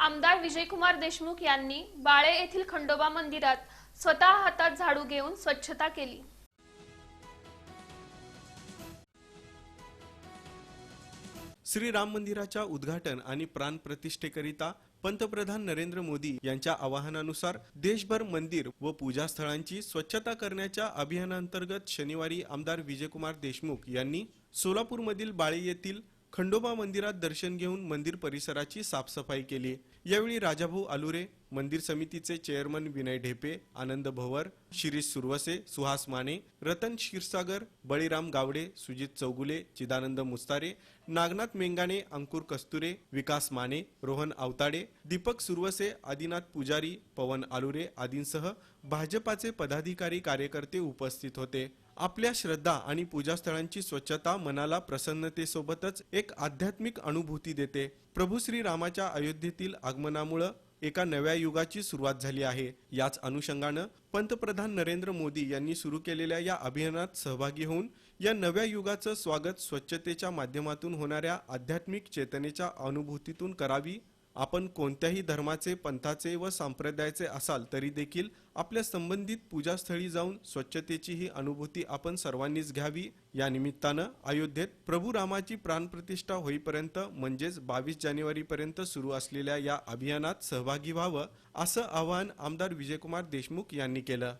आमदार विजयकुमार देशमुख यांनी बाळे येथील खंडोबा मंदिरात स्वतः हातात झाडू घेऊन स्वच्छता केली. श्री राम मंदिराच्या उद्घाटन आणि प्राण प्रतिष्ठेकरिता पंतप्रधान नरेंद्र मोदी यांच्या आवाहनानुसार देशभर मंदिर व पूजास्थळांची स्वच्छता करण्याच्या अभियानांतर्गत शनिवारी आमदार विजयकुमार देशमुख यांनी सोलापूरमधील बाळे येथील खंडोबा मंदिरात दर्शन घेऊन मंदिर परिसराची साफसफाई केली. यावेळी राजाभाऊ आलुरे मंदिर समितीचे चेअरमन विनय ढेपे आनंद भवर शिरीष सुरवसे सुहास माने रतन क्षीरसागर बळीराम गावडे सुजित चौगुले चिदानंद मुस्तारे नागनाथ मेंगाणे अंकुर कस्तुरे विकास माने रोहन अवताडे दीपक सुरवसे आदिनाथ पुजारी पवन आलुरे आदींसह भाजपाचे पदाधिकारी कार्यकर्ते उपस्थित होते. आपल्या श्रद्धा आणि पूजास्थळांची स्वच्छता मनाला प्रसन्नतेसोबतच एक आध्यात्मिक अनुभूती देते. प्रभू श्री रामाच्या अयोध्येतील आगमनामुळं एका नव्या युगाची सुरुवात झाली आहे. याच अनुषंगानं पंतप्रधान नरेंद्र मोदी यांनी सुरू केलेल्या या अभियानात सहभागी होऊन या नव्या युगाचं स्वागत स्वच्छतेच्या माध्यमातून होणाऱ्या आध्यात्मिक चेतनेच्या अनुभूतीतून करावी आपण कोणत्याही धर्माचे पंथाचे व संप्रदायाचे असाल तरी देखील आपल्या संबंधित पूजास्थळी जाऊन स्वच्छतेची ही अनुभूती आपण सर्वांनीच घ्यावी. या निमित्तानं अयोध्येत प्रभू रामाची प्राणप्रतिष्ठा होईपर्यंत म्हणजेच बावीस जानेवारीपर्यंत सुरू असलेल्या या अभियानात सहभागी व्हावं असं आवाहन आमदार विजयकुमार देशमुख यांनी केलं.